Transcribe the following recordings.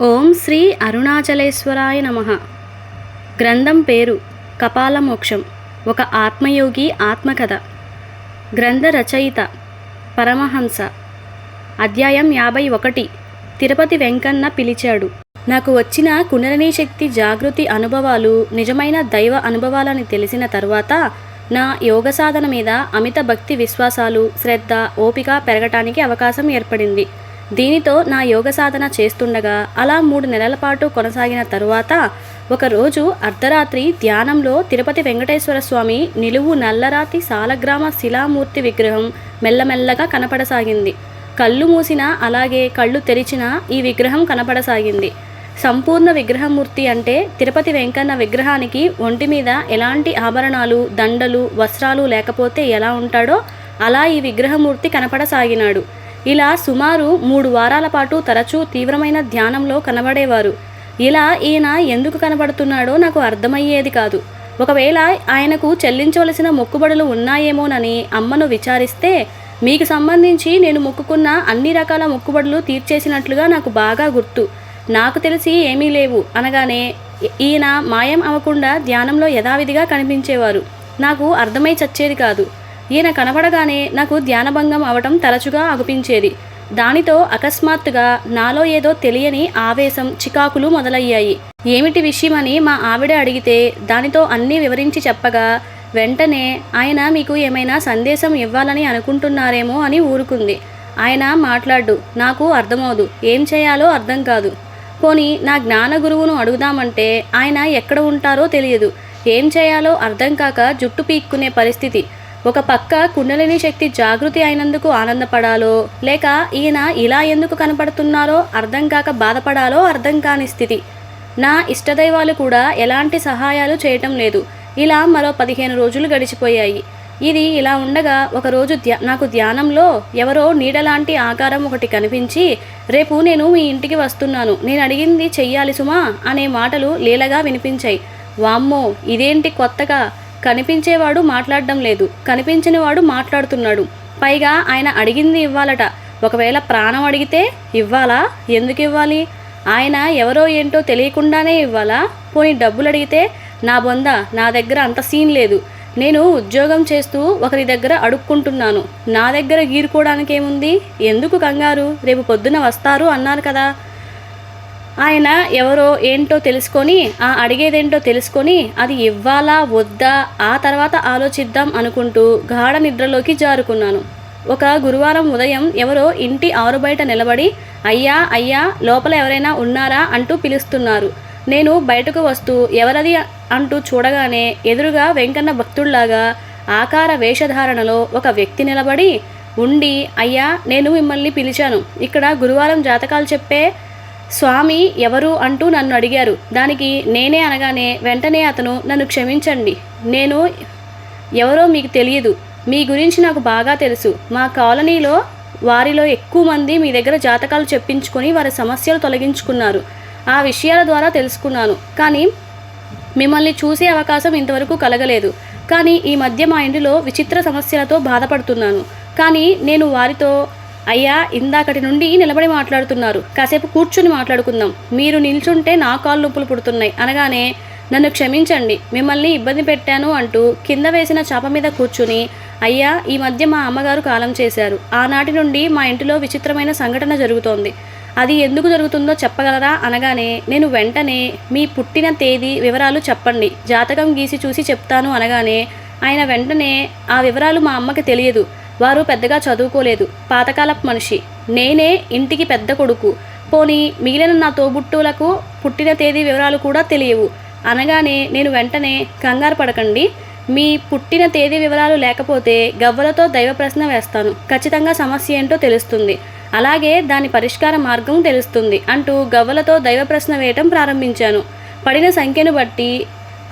ఓం శ్రీ అరుణాచలేశ్వరాయ నమ. గ్రంథం పేరు కపాలమోక్షం ఒక ఆత్మయోగి ఆత్మకథ. గ్రంథ రచయిత పరమహంస. అధ్యాయం యాభై ఒకటి. తిరుపతి వెంకన్న పిలిచాడు. నాకు వచ్చిన కుండలిని శక్తి జాగృతి అనుభవాలు నిజమైన దైవ అనుభవాలని తెలిసిన తర్వాత నా యోగ సాధన మీద అమిత భక్తి విశ్వాసాలు శ్రద్ధ ఓపిక పెరగటానికి అవకాశం ఏర్పడింది. దీనితో నా యోగ సాధన చేస్తుండగా అలా మూడు నెలల పాటు కొనసాగిన తరువాత ఒకరోజు అర్ధరాత్రి ధ్యానంలో తిరుపతి వెంకటేశ్వర స్వామి నిలువు నల్లరాతి సాలగ్రామ శిలామూర్తి విగ్రహం మెల్లమెల్లగా కనపడసాగింది. కళ్ళు మూసినా అలాగే కళ్ళు తెరిచినా ఈ విగ్రహం కనపడసాగింది. సంపూర్ణ విగ్రహమూర్తి అంటే తిరుపతి వెంకన్న విగ్రహానికి ఒంటి మీద ఎలాంటి ఆభరణాలు దండలు వస్త్రాలు లేకపోతే ఎలా ఉంటాడో అలా ఈ విగ్రహమూర్తి కనపడసాగినాడు. ఇలా సుమారు మూడు వారాల పాటు తరచూ తీవ్రమైన ధ్యానంలో కనబడేవారు. ఇలా ఈయన ఎందుకు కనబడుతున్నాడో నాకు అర్థమయ్యేది కాదు. ఒకవేళ ఆయనకు చెల్లించవలసిన మొక్కుబడులు ఉన్నాయేమోనని అమ్మను విచారిస్తే మీకు సంబంధించి నేను మొక్కుకున్న అన్ని రకాల మొక్కుబడులు తీర్చేసినట్లుగా నాకు బాగా గుర్తు. నాకు తెలిసి ఏమీ లేవు అనగానే ఈయన మాయం అవ్వకుండా ధ్యానంలో యథావిధిగా కనిపించేవారు. నాకు అర్థమై చచ్చేది కాదు. ఈయన కనబడగానే నాకు ధ్యానభంగం అవటం తరచుగా అగుపించేది దానితో అకస్మాత్తుగా నాలో ఏదో తెలియని ఆవేశం చికాకులు మొదలయ్యాయి. ఏమిటి విషయమని మా ఆవిడ అడిగితే దానితో అన్నీ వివరించి చెప్పగా వెంటనే ఆయన మీకు ఏమైనా సందేశం ఇవ్వాలని అనుకుంటున్నారేమో అని ఊరుకుంది. ఆయన మాట్లాడు నాకు అర్థమవదు ఏం చేయాలో అర్థం కాదు. పోనీ నా జ్ఞాన గురువును అడుగుదామంటే ఆయన ఎక్కడ ఉంటారో తెలియదు. ఏం చేయాలో అర్థం కాక జుట్టు పీక్కునే పరిస్థితి. ఒక పక్క కుండలిని శక్తి జాగృతి అయినందుకు ఆనందపడాలో లేక ఈయన ఇలా ఎందుకు కనపడుతున్నారో అర్థం కాక బాధపడాలో అర్థం కాని స్థితి. నా ఇష్టదైవాలు కూడా ఎలాంటి సహాయాలు చేయటం లేదు. ఇలా మరో పదిహేను రోజులు గడిచిపోయాయి. ఇది ఇలా ఉండగా ఒకరోజు ధ్యా నాకు ధ్యానంలో ఎవరో నీడలాంటి ఆకారం ఒకటి కనిపించి రేపు నేను మీ ఇంటికి వస్తున్నాను. నేను అడిగింది చెయ్యాలి సుమా అనే మాటలు లీలగా వినిపించాయి. వామ్మో! ఇదేంటి కొత్తగా? కనిపించేవాడు మాట్లాడడం లేదు. కనిపించనివాడు మాట్లాడుతున్నాడు. పైగా ఆయన అడిగింది ఇవ్వాలట. ఒకవేళ ప్రాణం అడిగితే ఇవ్వాలా? ఎందుకు ఇవ్వాలి? ఆయన ఎవరో ఏంటో తెలియకుండానే ఇవ్వాలా? పోనీ డబ్బులు అడిగితే నా బొంద నా దగ్గర అంత సీన్ లేదు. నేను ఉద్యోగం చేస్తూ ఒకరి దగ్గర అడుక్కుంటున్నాను. నా దగ్గర గీరుకోవడానికి ఏముంది ఎందుకు కంగారు? రేపు పొద్దున వస్తారు అన్నారు కదా. ఆయన ఎవరో ఏంటో తెలుసుకొని ఆ అడిగేదేంటో తెలుసుకొని అది ఇవ్వాలా వద్దా ఆ తర్వాత ఆలోచిద్దాం అనుకుంటూ గాఢ నిద్రలోకి జారుకున్నాను. ఒక గురువారం ఉదయం ఎవరో ఇంటి ఆరు బయట నిలబడి అయ్యా అయ్యా లోపల ఎవరైనా ఉన్నారా? అంటూ పిలుస్తున్నారు. నేను బయటకు వస్తూ ఎవరది? అంటూ చూడగానే ఎదురుగా వెంకన్న భక్తుల్లాగా ఆకార వేషధారణలో ఒక వ్యక్తి నిలబడి ఉండి అయ్యా నేను మిమ్మల్ని పిలిచాను. ఇక్కడ గురువారం జాతకాలు చెప్పే స్వామి ఎవరు అంటూ నన్ను అడిగారు. దానికి నేనే అనగానే వెంటనే అతను నన్ను క్షమించండి. నేను ఎవరో మీకు తెలియదు. మీ గురించి నాకు బాగా తెలుసు. మా కాలనీలో వారిలో ఎక్కువ మంది మీ దగ్గర జాతకాలు చెప్పించుకొని వారి సమస్యలు తొలగించుకున్నారు. ఆ విషయాల ద్వారా తెలుసుకున్నాను. కానీ మిమ్మల్ని చూసే అవకాశం ఇంతవరకు కలగలేదు. కానీ ఈ మధ్య మా ఇంటిలో విచిత్ర సమస్యలతో బాధపడుతున్నాను. కానీ నేను వారితో అయ్యా ఇందాకటి నుండి నిలబడి మాట్లాడుతున్నారు. కాసేపు కూర్చుని మాట్లాడుకుందాం. మీరు నిల్చుంటే నా కాళ్ళు నొప్పులు పుడుతున్నాయి. అనగానే నన్ను క్షమించండి. మిమ్మల్ని ఇబ్బంది పెట్టాను అంటూ కింద వేసిన చాప మీద కూర్చుని అయ్యా ఈ మధ్య మా అమ్మగారు కాలం చేశారు. ఆనాటి నుండి మా ఇంటిలో విచిత్రమైన సంఘటన జరుగుతోంది. అది ఎందుకు జరుగుతుందో చెప్పగలరా? అనగానే నేను వెంటనే మీ పుట్టిన తేదీ వివరాలు చెప్పండి. జాతకం గీసి చూసి చెప్తాను అనగానే ఆయన వెంటనే ఆ వివరాలు మా అమ్మకి తెలియదు. వారు పెద్దగా చదువుకోలేదు. పాతకాలపు మనిషి. నేనే ఇంటికి పెద్ద కొడుకు. పోనీ మిగిలిన నా తోబుట్టులకు పుట్టిన తేదీ వివరాలు కూడా తెలియవు. అనగానే నేను వెంటనే కంగారు పడకండి. మీ పుట్టిన తేదీ వివరాలు లేకపోతే గవ్వలతో దైవ ప్రశ్న వేస్తాను. ఖచ్చితంగా సమస్య ఏంటో తెలుస్తుంది. అలాగే దాని పరిష్కార మార్గం తెలుస్తుంది అంటూ గవ్వలతో దైవ ప్రశ్న వేయటం ప్రారంభించాను. పడిన సంఖ్యను బట్టి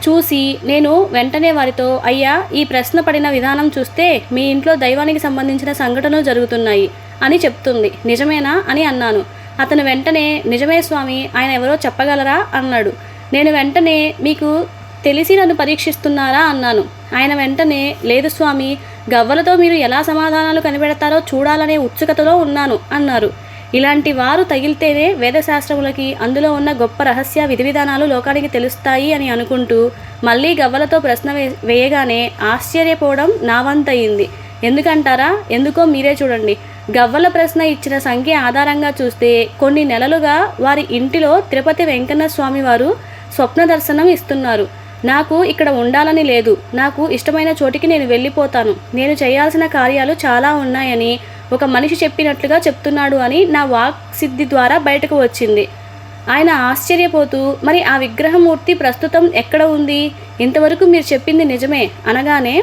చూసి నేను వెంటనే వారితో అయ్యా ఈ ప్రశ్న పడిన విధానం చూస్తే మీ ఇంట్లో దైవానికి సంబంధించిన సంఘటనలు జరుగుతున్నాయి అని చెప్తుంది. నిజమేనా? అని అన్నాను. అతను వెంటనే నిజమే స్వామి ఆయన ఎవరో చెప్పగలరా? అన్నాడు. నేను వెంటనే మీకు తెలిసి నన్ను పరీక్షిస్తున్నారా? అన్నాను. ఆయన వెంటనే లేదు స్వామి గవ్వలతో మీరు ఎలా సమాధానాలు కనిపెడతారో చూడాలనే ఉత్సుకతలో ఉన్నాను అన్నారు. ఇలాంటి వారు తగిలితేనే వేదశాస్త్రములకి అందులో ఉన్న గొప్ప రహస్య విధి విధానాలు లోకానికి తెలుస్తాయి అని అనుకుంటూ మళ్ళీ గవ్వలతో ప్రశ్న వే వేయగానే ఆశ్చర్యపోవడం నా వంతయింది. ఎందుకంటారా? ఎందుకో మీరే చూడండి. గవ్వల ప్రశ్న ఇచ్చిన సంఖ్య ఆధారంగా చూస్తే కొన్ని నెలలుగా వారి ఇంటిలో తిరుపతి వెంకన్న స్వామి వారు స్వప్న దర్శనం ఇస్తున్నారు. నాకు ఇక్కడ ఉండాలని లేదు. నాకు ఇష్టమైన చోటికి నేను వెళ్ళిపోతాను. నేను చేయాల్సిన కార్యాలు చాలా ఉన్నాయని ఒక మనిషి చెప్పినట్లుగా చెప్తున్నాడు అని నా వాక్ సిద్ధి ద్వారా బయటకు వచ్చింది. ఆయన ఆశ్చర్యపోతూ మరి ఆ విగ్రహమూర్తి ప్రస్తుతం ఎక్కడ ఉంది? ఇంతవరకు మీరు చెప్పింది నిజమే అనగానే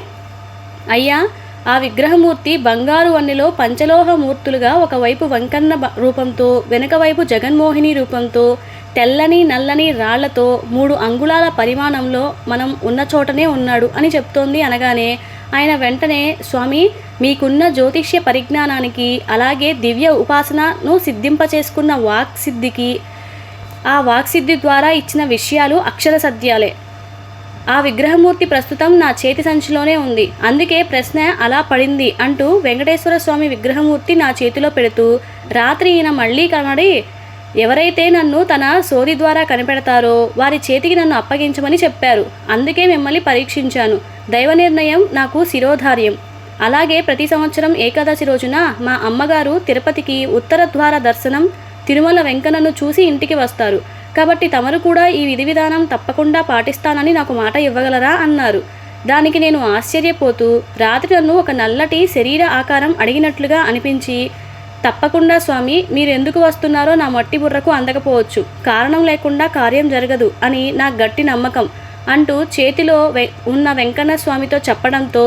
అయ్యా ఆ విగ్రహమూర్తి బంగారు వన్నెలో పంచలోహ మూర్తులుగా ఒకవైపు వంకన్న రూపంతో వెనుక వైపు జగన్మోహిని రూపంతో తెల్లని నల్లని రాళ్ళతో మూడు అంగుళాల పరిమాణంలో మనం ఉన్న చోటనే ఉన్నాడు అని చెప్తోంది అనగానే ఆయన వెంటనే స్వామి మీకున్న జ్యోతిష్య పరిజ్ఞానానికి అలాగే దివ్య ఉపాసనను సిద్ధింపచేసుకున్న వాక్ సిద్ధికి ఆ వాక్సిద్ధి ద్వారా ఇచ్చిన విషయాలు అక్షర సత్యాలే. ఆ విగ్రహమూర్తి ప్రస్తుతం నా చేతి సంచిలోనే ఉంది. అందుకే ప్రశ్న అలా పడింది అంటూ వెంకటేశ్వర స్వామి విగ్రహమూర్తి నా చేతిలో పెడుతూ రాత్రి ఈయన మళ్ళీ కనబడి ఎవరైతే నన్ను తన సోది ద్వారా కనిపెడతారో వారి చేతికి నన్ను అప్పగించమని చెప్పారు. అందుకే మిమ్మల్ని పరీక్షించాను. దైవ నిర్ణయం నాకు శిరోధార్యం. అలాగే ప్రతి సంవత్సరం ఏకాదశి రోజున మా అమ్మగారు తిరుపతికి ఉత్తర ద్వార దర్శనం తిరుమల వెంకన్నను చూసి ఇంటికి వస్తారు. కాబట్టి తమరు కూడా ఈ విధి విధానం తప్పకుండా పాటిస్తానని నాకు మాట ఇవ్వగలరా? అన్నారు. దానికి నేను ఆశ్చర్యపోతూ రాత్రి నన్ను ఒక నల్లటి శరీర ఆకారం అడిగినట్లుగా అనిపించి తప్పకుండా స్వామి మీరు ఎందుకు వస్తున్నారో నా మట్టి బుర్రకు అందకపోవచ్చు. కారణం లేకుండా కార్యం జరగదు అని నా గట్టి నమ్మకం. అంటూ చేతిలో ఉన్న వెంకన్న స్వామితో చెప్పడంతో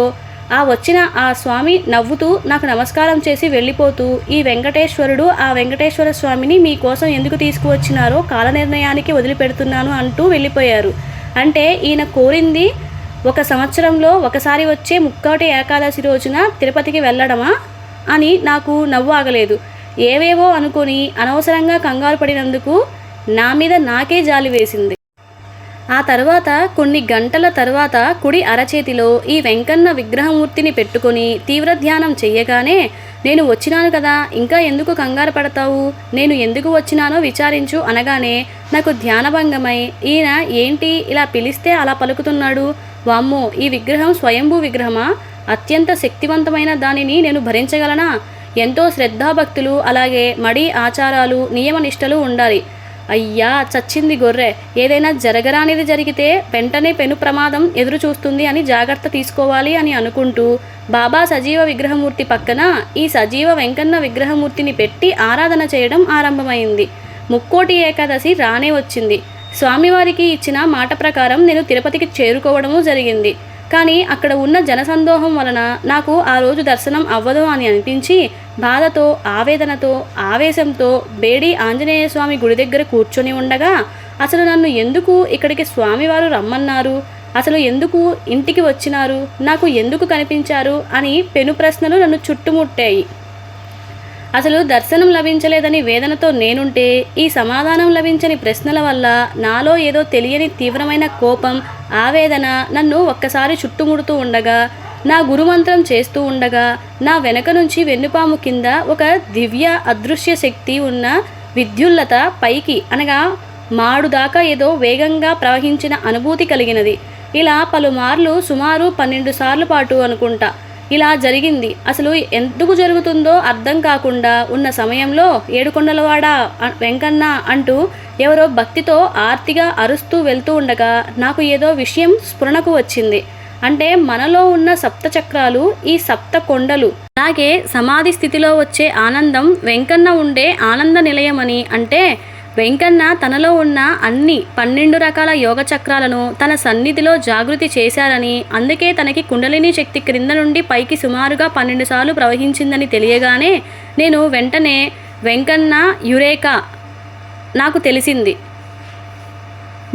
ఆ వచ్చిన ఆ స్వామి నవ్వుతూ నాకు నమస్కారం చేసి వెళ్ళిపోతూ ఈ వెంకటేశ్వరుడు ఆ వెంకటేశ్వర స్వామిని మీకోసం ఎందుకు తీసుకువచ్చినారో కాల నిర్ణయానికి వదిలిపెడుతున్నాను అంటూ వెళ్ళిపోయారు. అంటే ఈయన కోరింది ఒక సంవత్సరంలో ఒకసారి వచ్చే ముక్కోటి ఏకాదశి రోజున తిరుపతికి వెళ్ళడమా అని నాకు నవ్వు ఆగలేదు. ఏవేవో అనుకొని అనవసరంగా కంగారు పడినందుకు నా మీద నాకే జాలి వేసింది. ఆ తర్వాత కొన్ని గంటల తర్వాత కుడి అరచేతిలో ఈ వెంకన్న విగ్రహమూర్తిని పెట్టుకొని తీవ్ర ధ్యానం చెయ్యగానే నేను వచ్చినాను కదా ఇంకా ఎందుకు కంగారు పడతావు? నేను ఎందుకు వచ్చినానో విచారించు అనగానే నాకు ధ్యానభంగమై ఈయన ఏంటి ఇలా పిలిస్తే అలా పలుకుతున్నాడు? వామ్మో ఈ విగ్రహం స్వయంభూ విగ్రహమా? అత్యంత శక్తివంతమైన దానిని నేను భరించగలనా? ఎంతో శ్రద్ధాభక్తులు అలాగే మడి ఆచారాలు నియమనిష్టలు ఉండాలి. అయ్యా చచ్చింది గొర్రె. ఏదైనా జరగరానిది జరిగితే వెంటనే పెను ప్రమాదం ఎదురు చూస్తుంది అని జాగ్రత్త తీసుకోవాలి అని అనుకుంటూ బాబా సజీవ విగ్రహమూర్తి పక్కన ఈ సజీవ వెంకన్న విగ్రహమూర్తిని పెట్టి ఆరాధన చేయడం ఆరంభమైంది. ముక్కోటి ఏకాదశి రానే వచ్చింది. స్వామివారికి ఇచ్చిన మాట ప్రకారం నేను తిరుపతికి చేరుకోవడము జరిగింది. కానీ అక్కడ ఉన్న జనసందోహం వలన నాకు ఆ రోజు దర్శనం అవ్వదు అని అనిపించి బాధతో ఆవేదనతో ఆవేశంతో బేడి ఆంజనేయ స్వామి గుడి దగ్గర కూర్చొని ఉండగా అసలు నన్ను ఎందుకు ఇక్కడికి స్వామివారు రమ్మన్నారు? అసలు ఎందుకు ఇంటికి వచ్చినారు? నాకు ఎందుకు కనిపించారు? అని పెను ప్రశ్నలు నన్ను చుట్టుముట్టాయి. అసలు దర్శనం లభించలేదని వేదనతో నేనుంటే ఈ సమాధానం లభించని ప్రశ్నల వల్ల నాలో ఏదో తెలియని తీవ్రమైన కోపం ఆవేదన నన్ను ఒక్కసారి చుట్టుముడుతూ ఉండగా నా గురుమంత్రం చేస్తూ ఉండగా నా వెనక నుంచి వెన్నుపాము కింద ఒక దివ్య అదృశ్య శక్తి ఉన్న విద్యుల్లత పైకి అనగా మాడు దాకా ఏదో వేగంగా ప్రవహించిన అనుభూతి కలిగినది. ఇలా పలుమార్లు సుమారు పన్నెండు సార్లు పాటు అనుకుంటా. ఇలా జరిగింది. అసలు ఎందుకు జరుగుతుందో అర్థం కాకుండా ఉన్న సమయంలో ఏడుకొండలవాడ వెంకన్న అంటూ ఎవరో భక్తితో ఆర్తిగా అరుస్తూ వెళ్తూ ఉండగా నాకు ఏదో విషయం స్ఫురణకు వచ్చింది. అంటే మనలో ఉన్న సప్త చక్రాలు ఈ సప్త కొండలు. అలాగే సమాధి స్థితిలో వచ్చే ఆనందం వెంకన్న ఉండే ఆనంద నిలయమని అంటే వెంకన్న తనలో ఉన్న అన్ని పన్నెండు రకాల యోగ చక్రాలను తన సన్నిధిలో జాగృతి చేశారని అందుకే తనకి కుండలిని శక్తి క్రింద నుండి పైకి సుమారుగా పన్నెండు సార్లు ప్రవహించిందని తెలియగానే నేను వెంటనే వెంకన్న యురేకా నాకు తెలిసింది.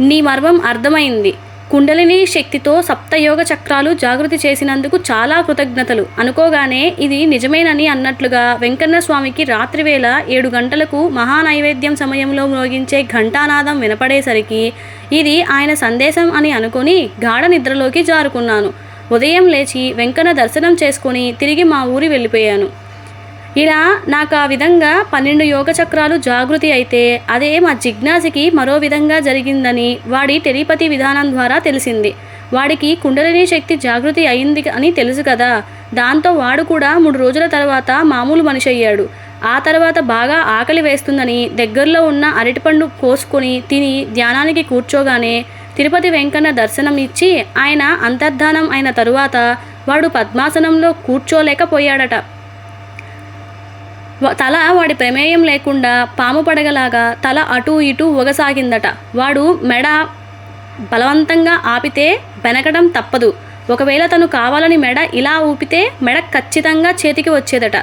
నీ మర్మం అర్థమైంది. కుండలిని శక్తితో సప్తయోగ చక్రాలు జాగృతి చేసినందుకు చాలా కృతజ్ఞతలు. అనుకోగానే ఇది నిజమేనని అన్నట్లుగా వెంకన్న స్వామికి రాత్రివేళ ఏడు గంటలకు మహానైవేద్యం సమయంలో మ్రోగించే ఘంటానాదం వినపడేసరికి ఇది ఆయన సందేశం అని అనుకొని గాఢ నిద్రలోకి జారుకున్నాను. ఉదయం లేచి వెంకన్న దర్శనం చేసుకొని తిరిగి మా ఊరి వెళ్ళిపోయాను. ఇలా నాకు ఆ విధంగా పన్నెండు యోగ చక్రాలు జాగృతి అయితే అదే మా జిజ్ఞాసికి మరో విధంగా జరిగిందని వాడి టెలిపతి విధానం ద్వారా తెలిసింది. వాడికి కుండలిని శక్తి జాగృతి అయింది అని తెలుసు కదా. దాంతో వాడు కూడా మూడు రోజుల తర్వాత మామూలు మనిషి అయ్యాడు. ఆ తర్వాత బాగా ఆకలి వేస్తుందని దగ్గరలో ఉన్న అరటిపండు కోసుకొని తిని ధ్యానానికి కూర్చోగానే తిరుపతి వెంకన్న దర్శనం ఇచ్చి ఆయన అంతర్ధానం అయిన తరువాత వాడు పద్మాసనంలో కూర్చోలేకపోయాడట. తల వాడి ప్రమేయం లేకుండా పాము పడగలాగా తల అటూ ఇటూ ఊగసాగిందట వాడు మెడ బలవంతంగా ఆపితే వెనకడం తప్పదు. ఒకవేళ తను కావాలని మెడ ఇలా ఊపితే మెడ ఖచ్చితంగా చేతికి వచ్చేదట.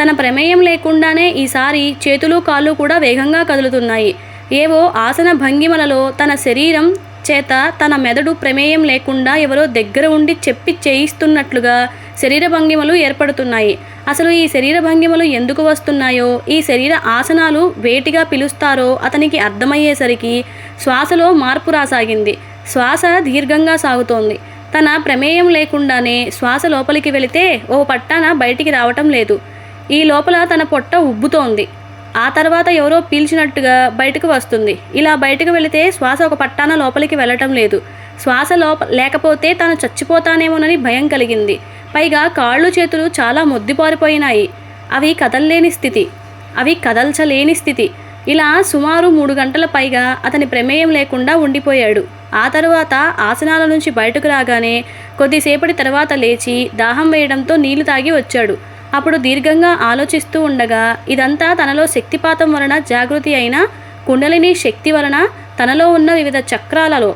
తన ప్రమేయం లేకుండానే ఈసారి చేతులు కాళ్ళు కూడా వేగంగా కదులుతున్నాయి. ఏవో ఆసన భంగిమలలో తన శరీరం చేత తన మెదడు ప్రమేయం లేకుండా ఎవరో దగ్గర ఉండి చెప్పి చేయిస్తున్నట్లుగా శరీర భంగిమలు ఏర్పడుతున్నాయి. అసలు ఈ శరీర భంగిమలు ఎందుకు వస్తున్నాయో ఈ శరీర ఆసనాలు వేటిగా పిలుస్తారో అతనికి అర్థమయ్యేసరికి శ్వాసలో మార్పు రాసాగింది. శ్వాస దీర్ఘంగా సాగుతోంది. తన ప్రమేయం లేకుండానే శ్వాస లోపలికి వెళితే ఓ పట్టాన బయటికి రావటం లేదు. ఈ లోపల తన పొట్ట ఉబ్బుతోంది. ఆ తర్వాత ఎవరో పీల్చినట్టుగా బయటకు వస్తుంది. ఇలా బయటకు వెళితే శ్వాస ఒక పట్టాన లోపలికి వెళ్ళటం లేదు. శ్వాస లోప లేకపోతే తాను చచ్చిపోతానేమోనని భయం కలిగింది. పైగా కాళ్ళు చేతులు చాలా మొద్దుపారిపోయినాయి. అవి కదల్లేని స్థితి. అవి కదల్చలేని స్థితి. ఇలా సుమారు మూడు గంటల పైగా అతని ప్రమేయం లేకుండా ఉండిపోయాడు. ఆ తరువాత ఆసనాల నుంచి బయటకు రాగానే కొద్దిసేపటి తర్వాత లేచి దాహం వేయడంతో నీళ్ళు తాగి వచ్చాడు. అప్పుడు దీర్ఘంగా ఆలోచిస్తూ ఉండగా ఇదంతా తనలో శక్తిపాతం వలన జాగృతి అయిన కుండలిని శక్తి వలన తనలో ఉన్న వివిధ చక్రాలలో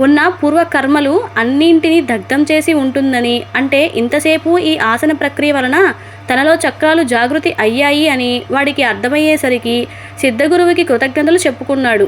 ఉన్న పూర్వకర్మలు అన్నింటినీ దగ్ధం చేసి ఉంటుందని అంటే ఇంతసేపు ఈ ఆసన ప్రక్రియ వలన తనలో చక్రాలు జాగృతి అయ్యాయి అని వాడికి అర్థమయ్యేసరికి సిద్ధగురువుకి కృతజ్ఞతలు చెప్పుకున్నాడు.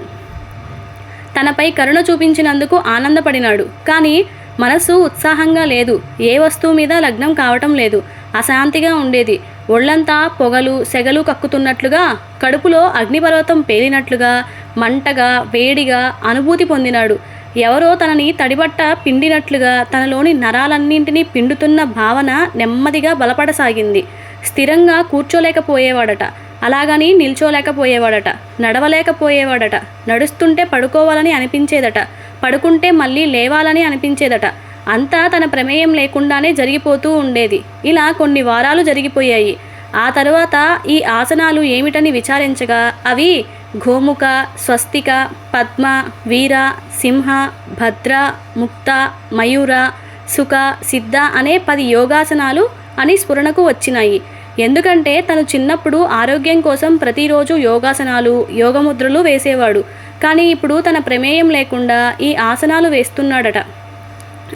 తనపై కరుణ చూపించినందుకు ఆనందపడినాడు. కానీ మనస్సు ఉత్సాహంగా లేదు. ఏ వస్తువు మీద లగ్నం కావటం లేదు. అశాంతిగా ఉండేది. ఒళ్ళంతా పొగలు సెగలు కక్కుతున్నట్లుగా కడుపులో అగ్నిపర్వతం పేలినట్లుగా మంటగా వేడిగా అనుభూతి పొందినాడు. ఎవరో తనని తడిబట్ట పిండినట్లుగా తనలోని నరాలన్నింటినీ పిండుతున్న భావన నెమ్మదిగా బలపడసాగింది. స్థిరంగా కూర్చోలేకపోయేవాడట. అలాగని నిల్చోలేకపోయేవాడట. నడవలేకపోయేవాడట. నడుస్తుంటే పడుకోవాలని అనిపించేదట. పడుకుంటే మళ్ళీ లేవాలని అనిపించేదట. అంతా తన ప్రమేయం లేకుండానే జరిగిపోతూ ఉండేది. ఇలా కొన్ని వారాలు జరిగిపోయాయి. ఆ తరువాత ఈ ఆసనాలు ఏమిటని విచారించగా అవి గోముఖ స్వస్తిక పద్మ వీర సింహ భద్ర ముక్త మయూర సుఖ సిద్ధ అనే పది యోగాసనాలు అని స్ఫురణకు వచ్చినాయి. ఎందుకంటే తను చిన్నప్పుడు ఆరోగ్యం కోసం ప్రతిరోజు యోగాసనాలు యోగముద్రలు వేసేవాడు. కానీ ఇప్పుడు తన ప్రమేయం లేకుండా ఈ ఆసనాలు వేస్తున్నాడట.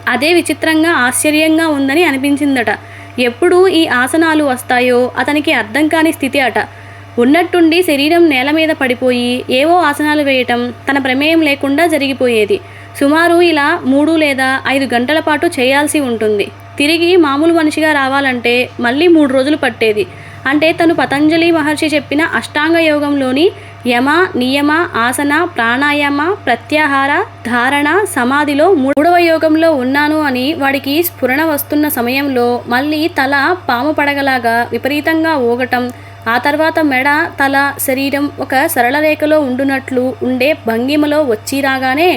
అదే విచిత్రంగా ఆశ్చర్యంగా ఉందని అనిపించిందట. ఎప్పుడు ఈ ఆసనాలు వస్తాయో అతనికి అర్థం కాని స్థితి అట. ఉన్నట్టుండి శరీరం నేల మీద పడిపోయి ఏవో ఆసనాలు వేయటం తన ప్రమేయం లేకుండా జరిగిపోయేది. సుమారు ఇలా మూడు లేదా ఐదు గంటల పాటు చేయాల్సి ఉంటుంది. తిరిగి మామూలు మనిషిగా రావాలంటే మళ్ళీ మూడు రోజులు పట్టేది. అంటే తను పతంజలి మహర్షి చెప్పిన అష్టాంగ యోగంలోని యమ నియమ ఆసన ప్రాణాయామ ప్రత్యాహార ధారణ సమాధిలో మూడవ యోగంలో ఉన్నాను అని వాడికి స్ఫురణ వస్తున్న సమయంలో మళ్ళీ తల పాము పడగలాగా విపరీతంగా ఊగటం ఆ తర్వాత మెడ తల శరీరం ఒక సరళ రేఖలో ఉండునట్లు ఉండే భంగిమలో వచ్చి రాగానే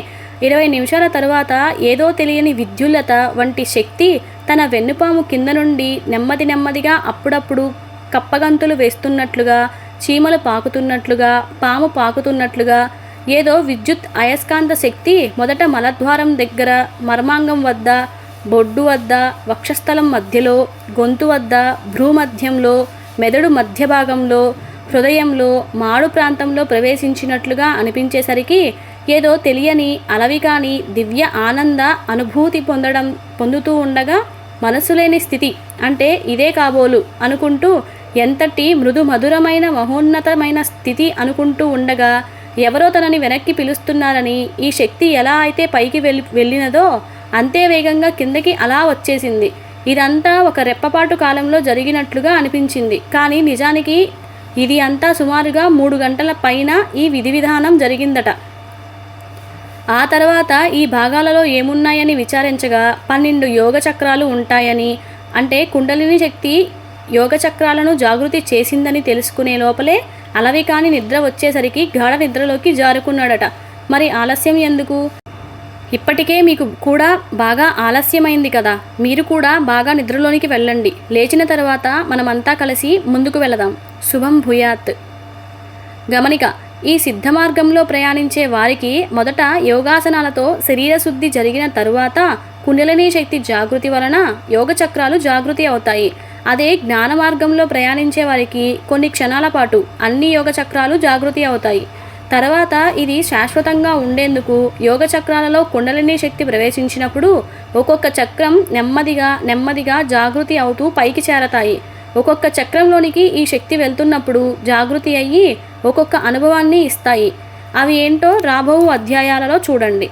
ఇరవై నిమిషాల తరువాత ఏదో తెలియని విద్యుల్లత వంటి శక్తి తన వెన్నుపాము కింద నుండి నెమ్మది నెమ్మదిగా అప్పుడప్పుడు కప్పగంతులు వేస్తున్నట్లుగా చీమలు పాకుతున్నట్లుగా పాము పాకుతున్నట్లుగా ఏదో విద్యుత్ అయస్కాంత శక్తి మొదట మలద్వారం దగ్గర మర్మాంగం వద్ద బొడ్డు వద్ద వక్షస్థలం మధ్యలో గొంతు వద్ద భ్రూమధ్యంలో మెదడు మధ్య భాగంలో హృదయంలో మాడు ప్రాంతంలో ప్రవేశించినట్లుగా అనిపించేసరికి ఏదో తెలియని అలవి కాని దివ్య ఆనంద అనుభూతి పొందడం పొందుతూ ఉండగా మనసులేని స్థితి అంటే ఇదే కాబోలు అనుకుంటూ ఎంతటి మృదు మధురమైన మహోన్నతమైన స్థితి అనుకుంటూ ఉండగా ఎవరో తనని వెనక్కి పిలుస్తున్నారని ఈ శక్తి ఎలా అయితే పైకి వెళ్ళి వెళ్ళినదో అంతే వేగంగా కిందకి అలా వచ్చేసింది. ఇదంతా ఒక రెప్పపాటు కాలంలో జరిగినట్లుగా అనిపించింది. కానీ నిజానికి ఇది అంతా సుమారుగా మూడు గంటల పైన ఈ విధి విధానం జరిగిందట. ఆ తర్వాత ఈ భాగాలలో ఏమున్నాయని విచారించగా పన్నెండు యోగ చక్రాలు ఉంటాయని అంటే కుండలిని శక్తి యోగ చక్రాలను జాగృతి చేసిందని తెలుసుకునే లోపలే అలవి కాని నిద్ర వచ్చేసరికి గాఢ నిద్రలోకి జారుకున్నాడట. మరి ఆలస్యం ఎందుకు? ఇప్పటికే మీకు కూడా బాగా ఆలస్యమైంది కదా. మీరు కూడా బాగా నిద్రలోనికి వెళ్ళండి. లేచిన తర్వాత మనమంతా కలిసి ముందుకు వెళదాం. శుభం భూయాత్. గమనిక ఈ సిద్ధ మార్గంలో ప్రయాణించే వారికి మొదట యోగాసనాలతో శరీర శుద్ధి జరిగిన తరువాత కుండలిని శక్తి జాగృతి వలన యోగ చక్రాలు జాగృతి అవుతాయి. అదే జ్ఞాన మార్గంలో ప్రయాణించే వారికి కొన్ని క్షణాల పాటు అన్ని యోగ చక్రాలు జాగృతి అవుతాయి. తర్వాత ఇది శాశ్వతంగా ఉండేందుకు యోగ చక్రాలలో కుండలిని శక్తి ప్రవేశించినప్పుడు ఒక్కొక్క చక్రం నెమ్మదిగా నెమ్మదిగా జాగృతి అవుతూ పైకి చేరతాయి. ఒక్కొక్క చక్రంలోనికి ఈ శక్తి వెళ్తున్నప్పుడు జాగృతి అయ్యి ఒక్కొక్క అనుభవాన్ని ఇస్తాయి. అవి ఏంటో రాబో అధ్యాయాలలో చూడండి.